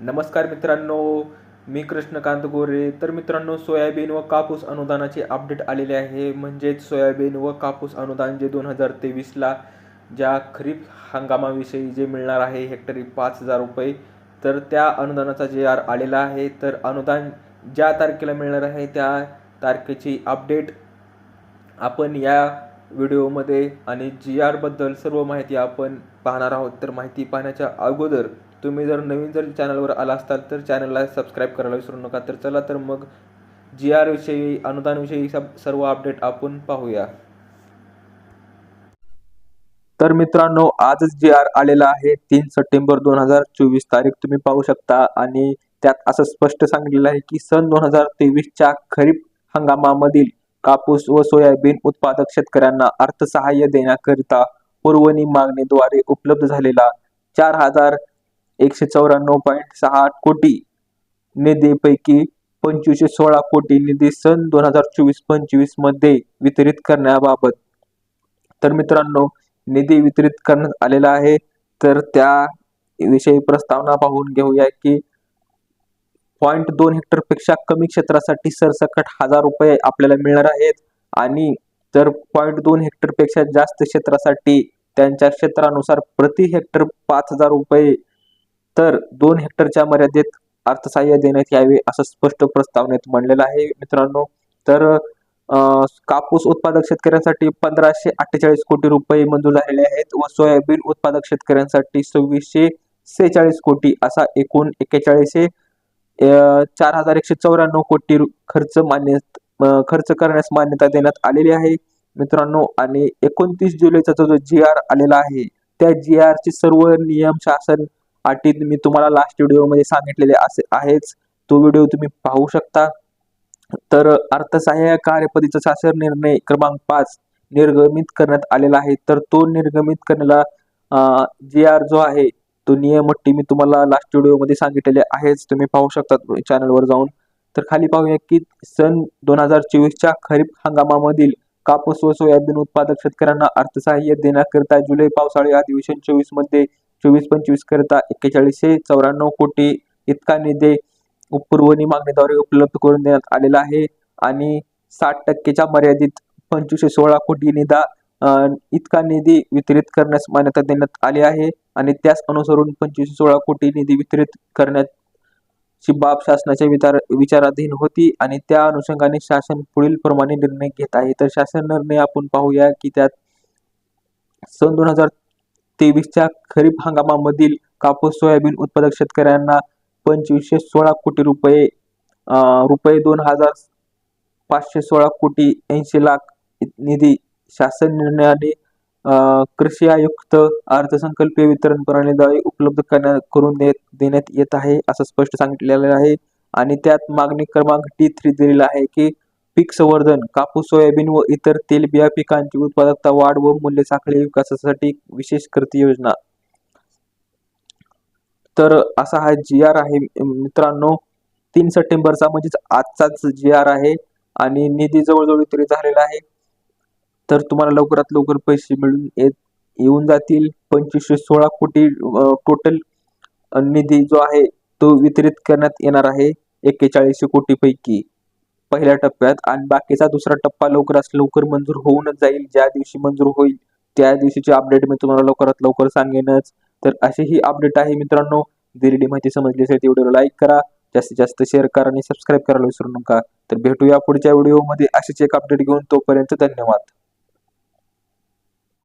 नमस्कार मित्रांनो मी कृष्णकांत गोरे. तर मित्रांनो सोयाबीन व कापूस अनुदानाचे अपडेट आलेले आहे. म्हणजेच सोयाबीन व कापूस अनुदान जे दोन हजार तेवीसला ज्या खरीप हंगामाविषयी जे मिळणार आहे हेक्टरी पाच हजार रुपये तर त्या अनुदानाचा जे आर आलेला आहे तर अनुदान ज्या तारखेला मिळणार आहे त्या तारखेची अपडेट आपण या व्हिडिओमध्ये आणि जी आरबद्दल सर्व माहिती आपण पाहणार आहोत. तर माहिती पाहण्याच्या अगोदर तुम्ही जर नवीन जर चॅनलवर आला असताल तर चॅनलला सबस्क्राईब करायला विसरू नका. तर चला तर मग जी आरविषयी अनुदानविषयी सब सर्व अपडेट आपण पाहूया. तर मित्रांनो आजच जी आर आलेला आहे. तीन सप्टेंबर दोन हजार चोवीस तारीख तुम्ही पाहू शकता. आणि त्यात असं स्पष्ट सांगितलेलं आहे की सन दोन हजार तेवीसच्या खरीप हंगामामधील कापूस व सोयाबीन उत्पादक शेतकऱ्यांना अर्थसहाय्य देण्याकरिता पुरवणी मागणीद्वारे उपलब्ध झालेला चार हजार एकशे चौऱ्याण्णव पॉईंट सहा आठ कोटी निधीपैकी पंचवीसशे सोळा कोटी निधी सन दोन हजार चोवीस पंचवीसमध्ये वितरित करण्याबाबत. तर मित्रांनो निधी वितरित करण्यात आलेला आहे. तर त्या विषयी प्रस्तावना पाहून घेऊया की पॉईंट दोन हेक्टरपेक्षा कमी क्षेत्रासाठी सरसकट हजार रुपये आपल्याला मिळणार आहेत. आणि तर पॉईंट दोन हेक्टरपेक्षा जास्त क्षेत्रासाठी त्यांच्या क्षेत्रानुसार प्रति हेक्टर पाच हजार रुपये तर दोन हेक्टरच्या मर्यादेत अर्थसहाय्य देण्यात यावे असं स्पष्ट प्रस्तावनेत म्हणलेलं आहे. मित्रांनो तर कापूस उत्पादक शेतकऱ्यांसाठी पंधराशे अठ्ठेचाळीस कोटी रुपये मंजूर झालेले आहेत व सोयाबीन उत्पादक शेतकऱ्यांसाठी सव्वीसशे सेहेचाळीस कोटी असा एकूण एक्केचाळीसशे चार हजार एकशे चौऱ्याण्णव कोटी खर्च मान्य खर्च करण्यास मान्यता देण्यात आलेली आहे. मित्रांनो आणि एकोणतीस जुलैचा जो जी आर आलेला आहे त्या जी आरचे सर्व नियम शासन अटी मी तुम्हाला लास्ट व्हिडिओमध्ये सांगितलेले असे आहेच. तो व्हिडिओ तुम्ही पाहू शकता. तर अर्थसहाय्य कार्यपद्धतीचा शासन निर्णय क्रमांक पाच निर्गमित करण्यात आलेला आहे. तर तो निर्गमित करण्याला जी आर जो आहे तो नियमट्टी मी तुम्हाला लास्ट व्हिडिओमध्ये सांगितलेले आहेच. तुम्ही पाहू शकता चॅनलवर जाऊन. तर खाली पाहूया की सन दोन हजार चोवीसच्या खरीप हंगामामधील कापूस व सोयाबीन उत्पादक शेतकऱ्यांना अर्थसहाय्य देण्याकरिता जुलै पावसाळी अधिवेशन चोवीसमध्ये चोवीस पंचवीस करता एक्केचाळीसशे चौऱ्याण्णव कोटी इतका निधी पुरवणी मागणीद्वारे उपलब्ध करून देण्यात आलेला आहे. आणि साठ टक्केच्या मर्यादित पंचवीसशे सोळा कोटी निधा इतका निधी वितरित करण्यास मान्यता देण्यात आली आहे. आणि त्याच अनुसरून पंचवीसशे सोळा कोटी निधी वितरित करण्याची बाब शासनाच्या विचार विचाराधीन होती. आणि त्या अनुषंगाने शासन पुढील प्रमाणे निर्णय घेत आहे. तर शासन निर्णय आपण पाहूया की त्यात सन दोन हजार तेवीसच्या खरीप हंगामामधील कापूस सोयाबीन उत्पादक शेतकऱ्यांना पंचवीसशे सोळा कोटी रुपये रुपये दोन हजार पाचशे सोळा कोटी ऐंशी लाख निधी शासन निर्णयाने कृषी आयुक्त अर्थसंकल्पीय वितरण प्रणालीद्वारे उपलब्ध करण्या करून देत देण्यात येत आहे असं स्पष्ट सांगितलेलं आहे. आणि त्यात मागणी क्रमांक टी थ्री दिलेला आहे की पीक संवर्धन कापूस सोयाबीन व इतर तेलबिया पिकांची उत्पादकता वाढ व मूल्य साखळी विकासासाठी विशेष कृती योजना. तर असा हा जी आर आहे मित्रांनो. तीन सप्टेंबरचा म्हणजेच आजचाच जी आर आहे आणि निधी जवळजवळ वितरित झालेला आहे. तर तुम्हाला लवकरात लवकर पैसे मिळून येऊन जातील. पंचवीसशे सोळा कोटी टोटल निधी जो आहे तो वितरित करण्यात येणार आहे. एक्केचाळीसशे कोटी पैकी पहिल्या टप्प्यात आणि बाकीचा दुसरा टप्पा लवकरात लवकर मंजूर होऊनच जाईल. ज्या दिवशी मंजूर होईल त्या दिवशीची अपडेट मी तुम्हाला लवकरात लवकर सांगेनच. तर अशी ही अपडेट आहे मित्रांनो. दिलेली माहिती समजली असेल व्हिडिओला लाईक करा. जास्तीत जास्त शेअर करा आणि सबस्क्राईब करायला विसरू नका. तर भेटूया पुढच्या व्हिडिओमध्ये अशीच एक अपडेट घेऊन तोपर्यंत धन्यवाद.